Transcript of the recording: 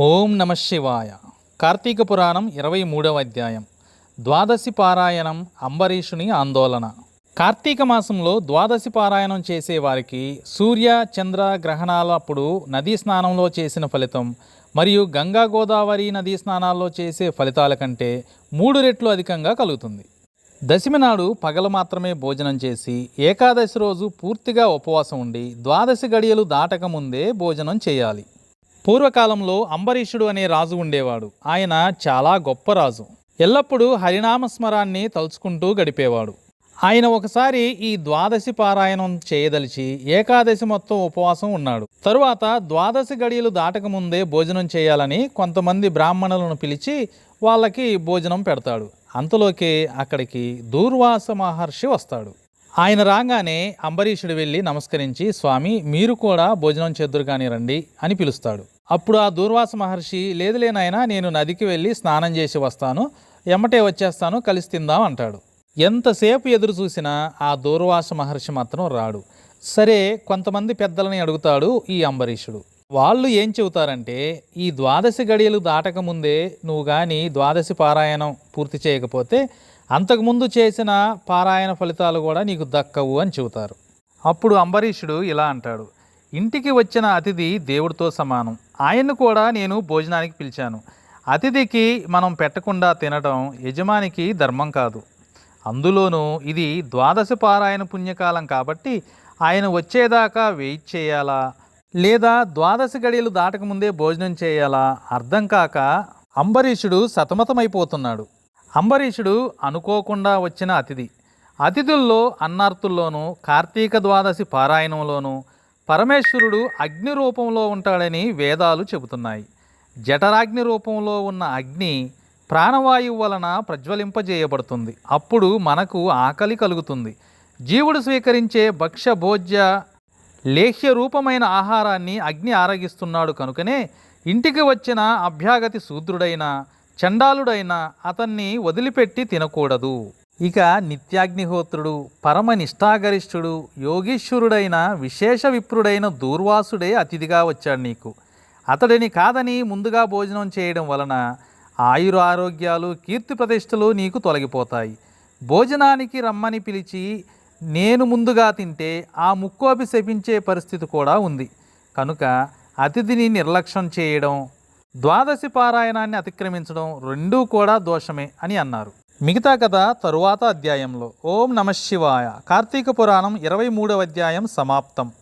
ఓం నమ శివాయ. కార్తీక పురాణం ఇరవై మూడవ అధ్యాయం. ద్వాదశి పారాయణం అంబరీషుని ఆందోళన. కార్తీక మాసంలో ద్వాదశి పారాయణం చేసే వారికి సూర్య చంద్ర గ్రహణాలప్పుడు నదీ స్నానంలో చేసిన ఫలితం మరియు గంగా గోదావరి నదీ స్నానాల్లో చేసే ఫలితాల కంటే మూడు రెట్లు అధికంగా కలుగుతుంది. దశమి నాడు పగలు మాత్రమే భోజనం చేసి ఏకాదశి రోజు పూర్తిగా ఉపవాసం ఉండి ద్వాదశి గడియలు దాటక ముందే భోజనం చేయాలి. పూర్వకాలంలో అంబరీషుడు అనే రాజు ఉండేవాడు. ఆయన చాలా గొప్ప రాజు. ఎల్లప్పుడూ హరినామస్మరాన్ని తలుచుకుంటూ గడిపేవాడు. ఆయన ఒకసారి ఈ ద్వాదశి పారాయణం చేయదలిచి ఏకాదశి మొత్తం ఉపవాసం ఉన్నాడు. తరువాత ద్వాదశి గడియలు దాటక ముందే భోజనం చేయాలని కొంతమంది బ్రాహ్మణులను పిలిచి వాళ్ళకి భోజనం పెడతాడు. అంతలోకే అక్కడికి దూర్వాస మహర్షి వస్తాడు. ఆయన రాగానే అంబరీషుడు వెళ్ళి నమస్కరించి స్వామి మీరు కూడా భోజనం చేద్దురు కానీ రండి అని పిలుస్తాడు. అప్పుడు ఆ దూర్వాస మహర్షి లేదులేనాయనా నేను నదికి వెళ్ళి స్నానం చేసి వస్తాను. ఎమ్మటే వచ్చేస్తాను కలిసి తిందాం అంటాడు. ఎంతసేపు ఎదురు చూసినా ఆ దూర్వాస మహర్షి మాత్రం రాడు. సరే కొంతమంది పెద్దలని అడుగుతాడు ఈ అంబరీషుడు. వాళ్ళు ఏం చెబుతారంటే ఈ ద్వాదశి గడియలు దాటక ముందే నువ్వు కానీ ద్వాదశి పారాయణం పూర్తి చేయకపోతే అంతకుముందు చేసిన పారాయణ ఫలితాలు కూడా నీకు దక్కవు అని చెబుతారు. అప్పుడు అంబరీషుడు ఇలా అంటాడు ఇంటికి వచ్చిన అతిథి దేవుడితో సమానం. ఆయన్ను కూడా నేను భోజనానికి పిలిచాను. అతిథికి మనం పెట్టకుండా తినడం యజమానికి ధర్మం కాదు. అందులోనూ ఇది ద్వాదశ పారాయణ పుణ్యకాలం కాబట్టి ఆయన వచ్చేదాకా వెయిట్ చేయాలా? లేదా ద్వాదశి గడియలు దాటకముందే భోజనం చేయాలా? అర్థం కాక అంబరీషుడు సతమతమైపోతున్నాడు. అంబరీషుడు అనుకోకుండా వచ్చిన అతిథి. అతిథుల్లో అన్నార్తుల్లోనూ కార్తీక ద్వాదశి పారాయణంలోనూ పరమేశ్వరుడు అగ్ని రూపంలో ఉంటాడని వేదాలు చెబుతున్నాయి. జఠరాగ్ని రూపంలో ఉన్న అగ్ని ప్రాణవాయువు వలన ప్రజ్వలింపజేయబడుతుంది. అప్పుడు మనకు ఆకలి కలుగుతుంది. జీవుడు స్వీకరించే భక్ష్య భోజ్య లేహ్య రూపమైన ఆహారాన్ని అగ్ని ఆరగిస్తున్నాడు కనుకనే ఇంటికి వచ్చిన అభ్యాగతి శూద్రుడైన చండాలుడైన అతన్ని వదిలిపెట్టి తినకూడదు. ఇక నిత్యాగ్నిహోత్రుడు పరమ నిష్ఠాగరిష్ఠుడు యోగీశ్వరుడైన విశేష విప్రుడైన దూర్వాసుడే అతిథిగా వచ్చాడు నీకు. అతడిని కాదని ముందుగా భోజనం చేయడం వలన ఆయుర ఆరోగ్యాలు కీర్తి ప్రతిష్టలు నీకు తొలగిపోతాయి. భోజనానికి రమ్మని పిలిచి నేను ముందుగా తింటే ఆ ముక్కోపి శపించే పరిస్థితి కూడా ఉంది. కనుక అతిథిని నిర్లక్ష్యం చేయడం ద్వాదశి పారాయణాన్ని అతిక్రమించడం రెండూ కూడా దోషమే అని అన్నారు. మిగతా కథ తరువాత అధ్యాయంలో. ఓం నమ శివాయ. కార్తీక పురాణం ఇరవై మూడవ అధ్యాయం సమాప్తం.